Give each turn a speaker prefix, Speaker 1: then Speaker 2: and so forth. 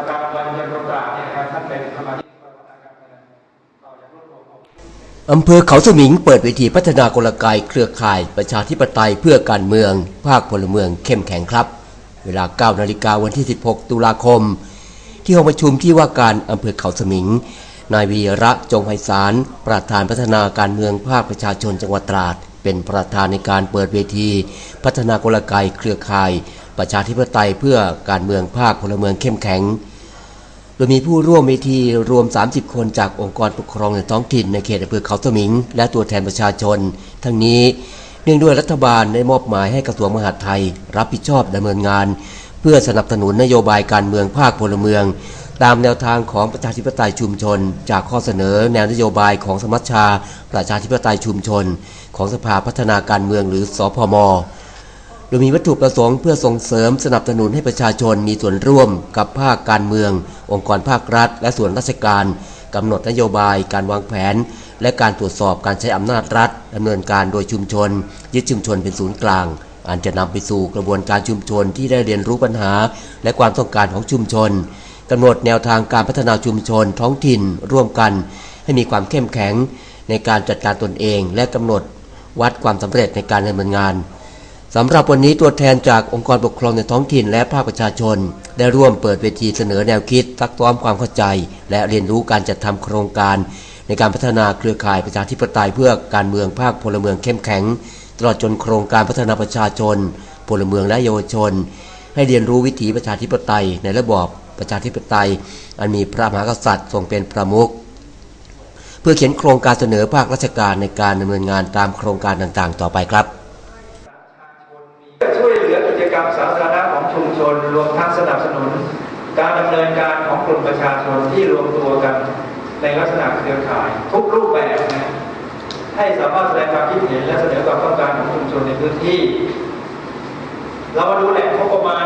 Speaker 1: ประธานวันเงินกองกลาเนี่ยครับท่านเป็นสมาชิกสภาการเมืองต่อจากรมขอำ
Speaker 2: เภอเขาสมิงเปิดเวทีพัฒนากลไกเครือข่าย ประชาธิปไตยเพื่อการเมือง ภาคพลเมืองเข้มแข็งครับ เวลา 9 นาฬิกาวันที่ 16 ตุลาคม ที่ห้องประชุมที่ว่าการอำเภอเขาสมิง นายวีระจงไพศาลประธานพัฒนาการเมืองภาคประชาชนจังหวัดตราด เป็นประธานในการเปิดเวที พัฒนากลไกเครือข่าย ประชาธิปไตยเพื่อการเมืองภาคพลเมืองเข้มแข็งโดยมีผู้ร่วมเวทีรวม 30 คนจากองค์กรปกครองในท้องถิ่นในเขตอำเภอเขาสมิง และตัวแทนประชาชน ทั้งนี้เนื่องด้วยรัฐบาลได้มอบหมายให้กระทรวงมหาดไทย รับผิดชอบดำเนินงาน เพื่อสนับสนุนนโยบายการเมืองภาคพลเมือง ตามแนวทางของประชาธิปไตยชุมชน จากข้อเสนอแนวนโยบายของสมัชชา ประชาธิปไตยชุมชน ของสภาพัฒนาการเมืองหรือสพม โดยมีวัตถุประสงค์เพื่อส่งเสริมสนับสนุนให้ประชาชนมีส่วนร่วมกับภาคการเมือง องค์กรภาครัฐ และส่วนราชการกำหนดนโยบาย การวางแผน และการตรวจสอบการใช้อำนาจรัฐดำเนินการโดยชุมชน ยึดชุมชนเป็นศูนย์กลางอันจะนำไปสู่กระบวนการชุมชนที่ได้เรียนรู้ปัญหา และความต้องการของชุมชนกำหนดแนวทางการพัฒนาชุมชนท้องถิ่น ร่วมกัน ให้มีความเข้มแข็งในการจัดการตนเอง และกำหนดวัดความสำเร็จในการดำเนินงาน สำหรับวันนี้ตัวแทนจากองค์กรปกครองในท้องถิ่นและภาคประชาชน ได้ร่วมเปิดเวทีเสนอแนวคิดซักซ้อมความเข้าใจ และเรียนรู้การจัดทำโครงการ ในการพัฒนาเครือข่ายประชาธิปไตยเพื่อการเมืองภาคพลเมืองเข้มแข็ง ตลอดจนโครงการพัฒนาประชาชน พลเมืองและเยาวชน ให้เรียนรู้วิถีประชาธิปไตย ในระบอบประชาธิปไตย อันมีพระมหากษัตริย์ทรงเป็นประมุขเพื่อเขียนโครงการเสนอภาคราชการในการดำเนินงานตามโครงการต่างๆ ต่อไปครับ
Speaker 1: จกรรมสาธารณะของชุมชน รวมทั้งสนับสนุน การดำเนินการของกลุ่มประชาชนที่รวมตัวกัน ในลักษณะเครือข่าย ทุกรูปแบบนะให้สามารถแสดงความคิดเห็นและเสนอความต้องการของชุมชนในพื้นที่ เรามาดูแหล่งงบประมาณ